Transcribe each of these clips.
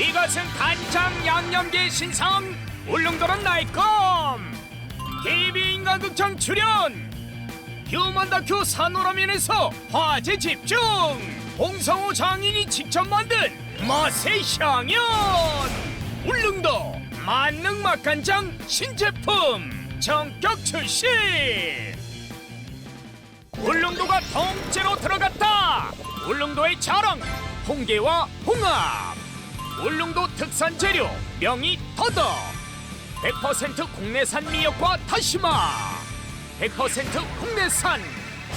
이것은 간장 양념계 신상 울릉도는 나이컴 TV 인간극장 출연. 휴먼 다큐 산호라면에서 화제 집중. 홍성호 장인이 직접 만든 맛의 향연. 울릉도 만능 맛간장 신제품 정격 출시. 울릉도가 통째로 들어갔다. 울릉도의 자랑 홍게와 홍합 특산 재료 명이 더덕 100% 국내산 미역과 다시마. 100% 국내산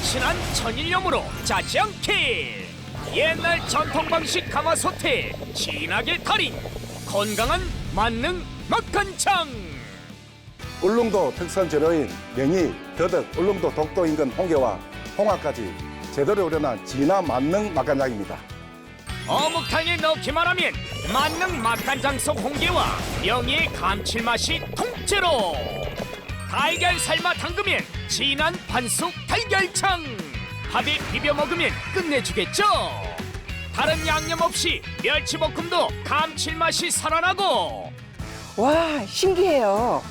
신한 천일염으로 짜지 않게. 옛날 전통 방식 가마솥에 진하게 달인 건강한 만능 맛간장. 울릉도 특산 재료인 명이, 더덕, 울릉도 독도 인근 홍게와 홍합까지 제대로 우려난 진한 만능 맛간장입니다. 어묵탕에 넣기만 하면 만능 맛간장 속 홍게와 명이의 감칠맛이 통째로 달걀 삶아 담그면 진한 반숙 달걀창 밥에 비벼 먹으면 끝내주겠죠 다른 양념 없이 멸치볶음도 감칠맛이 살아나고 와, 신기해요.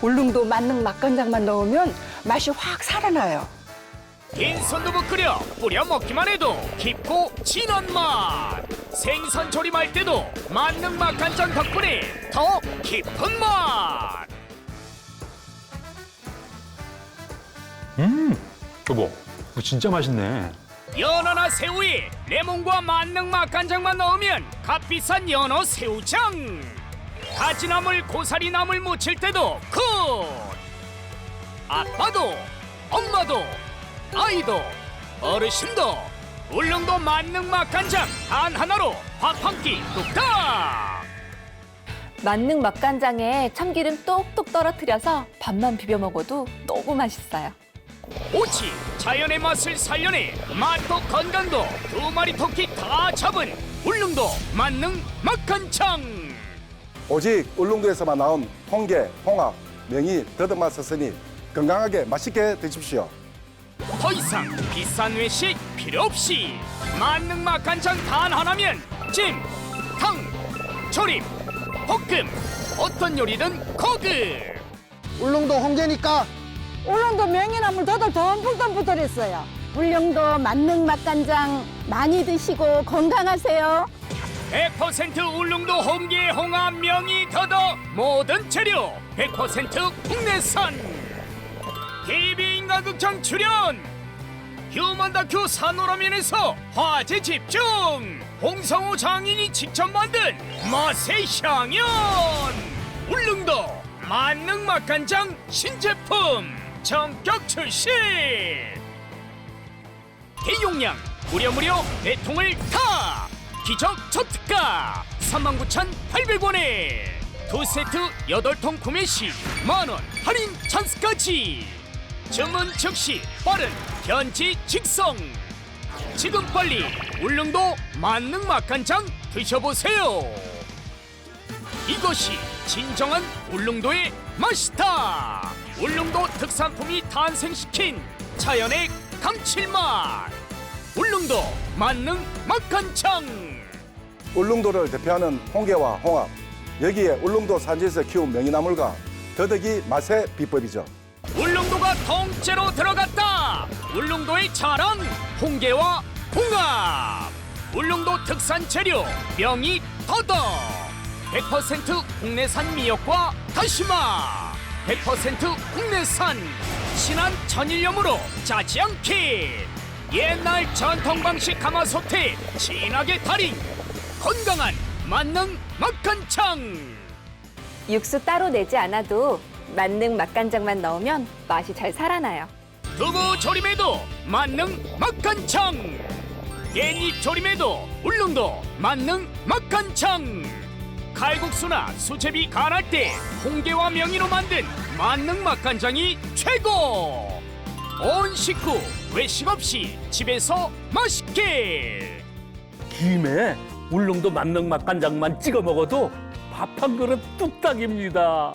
울릉도 만능 맛간장만 넣으면 맛이 확 살아나요. 긴 손두부 끓여 뿌려 먹기만 해도 깊고 진한 맛. 생선 조림할 때도 만능 맛간장 덕분에 더 깊은 맛. 음, 여보, 이거 진짜 맛있네. 연어나 새우에 레몬과 만능 맛간장만 넣으면 값비싼 연어 새우장. 가지나물 고사리 나물 무칠 때도 굿. 아빠도 엄마도 아이도 어르신도 울릉도 만능 맛간장 단 하나로 밥 한 끼 뚝딱 만능 맛간장에 참기름 똑똑 떨어뜨려서 밥만 비벼 먹어도 너무 맛있어요. 오직 자연의 맛을 살려내 맛도 건강도 두 마리 토끼 다 잡은 울릉도 만능 맛간장 오직 울릉도에서만 나온 홍게, 홍합, 명이, 더덕 맛을 건강하게 맛있게 드십시오. 더 이상 비싼 외식 필요 없이 만능 맛 간장 단 하나면 찜, 탕, 조림, 볶음 어떤 요리든 거그 울릉도 홍게니까 울릉도 명이나물 더덕 덤불덤불 들었어요. 울릉도 만능 맛간장 많이 드시고 건강하세요. 100% 울릉도 홍게 홍합 명이 더덕 모든 재료 100% 국내산 TV 인간극장 출연! 휴먼 다큐 산호라면에서 화제 집중! 홍성호 장인이 직접 만든 맛의 향연! 울릉도 만능 맛간장 신제품 정격 출시! 대용량 무려 무려 네 통을 다 기적 초특가 39,800원에 두 세트 여덟 통 구매 시 만원 할인 찬스까지 주문 즉시 빠른 현지 직송. 지금 빨리 울릉도 만능 맛간장 드셔보세요. 이것이 진정한 울릉도의 맛이다. 울릉도 특산품이 탄생시킨 자연의 감칠맛. 울릉도 만능 맛간장. 울릉도를 대표하는 홍게와 홍합, 여기에 울릉도 산지에서 키운 명이나물과 더덕이 맛의 비법이죠. 통째로 들어갔다. 울릉도의 자랑 홍게와 홍합. 울릉도 특산 재료 명이 더덕. 100% 국내산 미역과 다시마. 100% 국내산 신한 천일염으로 짜지 않게 옛날 전통 방식 가마솥에 진하게 달인 건강한 만능 맛간장 육수 따로 내지 않아도 만능 맛간장만 넣으면 맛이 잘 살아나요. 두부 조림에도 만능 맛간장 깻잎 조림에도 울릉도 만능 맛간장 칼국수나 수제비 간할 때 홍게와 명이로 만든 만능 맛간장이 최고 온 식구 외식 없이 집에서 맛있게 김에 울릉도 만능 맛간장만 찍어 먹어도 밥 한 그릇 뚝딱입니다.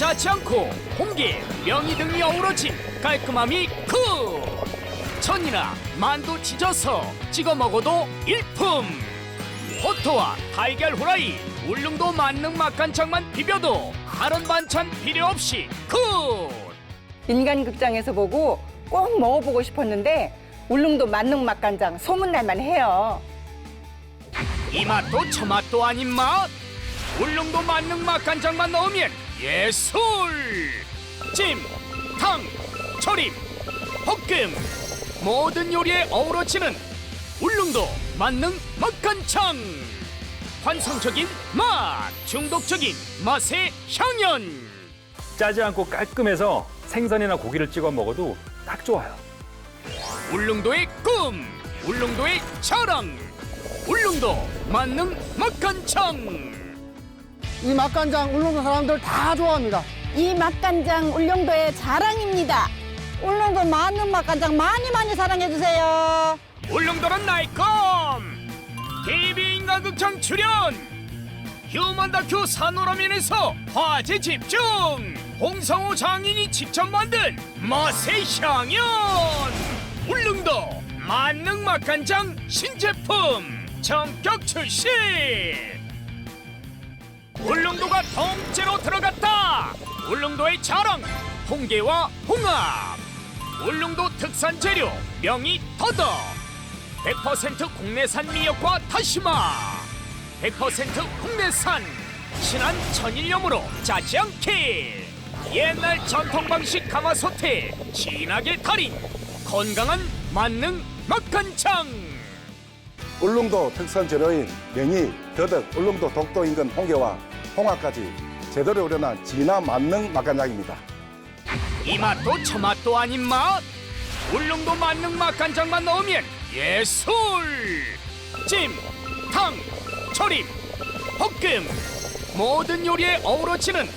짜지 않고 홍게, 명이 등이 어우러진 깔끔함이 굿! 천이나 만두 찢어서 찍어 먹어도 일품! 버터와 달걀 후라이, 울릉도 만능 맛간장만 비벼도 다른 반찬 필요 없이 굿! 인간극장에서 보고 꼭 먹어보고 싶었는데 울릉도 만능 맛간장 소문날만 해요. 이 맛도 저 맛도 아닌 맛 울릉도 만능 맛간장만 넣으면 예술 찜, 탕, 조림, 볶음. 모든 요리에 어우러지는 울릉도 만능 맛간장 환상적인 맛 중독적인 맛의 향연. 짜지 않고 깔끔해서 생선이나 고기를 찍어 먹어도 딱 좋아요. 울릉도의 꿈 울릉도의 자랑 울릉도 만능 맛간장 이 맛간장 울릉도 사람들 다 좋아합니다. 이 맛간장 울릉도의 자랑입니다. 울릉도 많은 맛간장 많이 많이 사랑해주세요. 울릉도는 나의 꿈 TV 인간극장 출연 휴먼 다큐 산호라면에서 화제 집중 홍성호 장인이 직접 만든 맛의 향연 울릉도 만능 맛간장 신제품 전격 출시 울릉도가 통째로 들어갔다. 울릉도의 자랑 홍게와 홍합. 울릉도 특산 재료 명이 터덕. 100% 국내산 미역과 다시마. 100% 국내산 신한 천일염으로 짜지 않게. 옛날 전통 방식 가마솥에 진하게 달인 건강한 만능 맛간장. 울릉도 특산 재료인 맹이, 더덕, 울릉도 독도 인근 홍게와 홍합까지 제대로 우려난 진한 만능 맛간장입니다. 이 맛도 저 맛도 아닌 맛! 울릉도 만능 맛간장만 넣으면 예술! 찜, 탕, 조림, 볶음 모든 요리에 어우러지는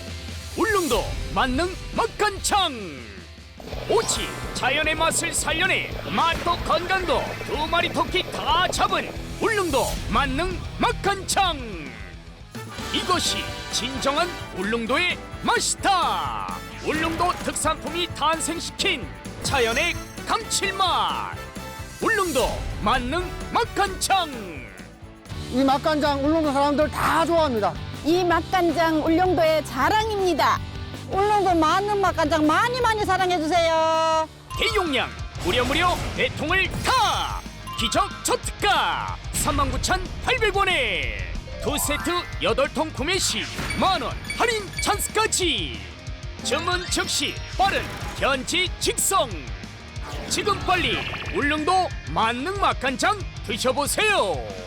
울릉도 만능 맛간장! 오직 자연의 맛을 살려내 맛도 건강도 두 마리 토끼 다 잡은 울릉도 만능 맛간장 이것이 진정한 울릉도의 맛이다. 울릉도 특산품이 탄생시킨 자연의 감칠맛. 울릉도 만능 맛간장. 이 맛간장 울릉도 사람들 다 좋아합니다. 이 맛간장 울릉도의 자랑입니다. 울릉도 많은 맛간장 많이 많이 사랑해 주세요. 대용량 무려 무려 네 통을 다. 기적 초특가 39,800원에 두 세트 여덟 통 구매 시 만 원 할인 찬스까지. 주문 즉시 빠른 현지 직송. 지금 빨리 울릉도 만능 맛간장 드셔보세요.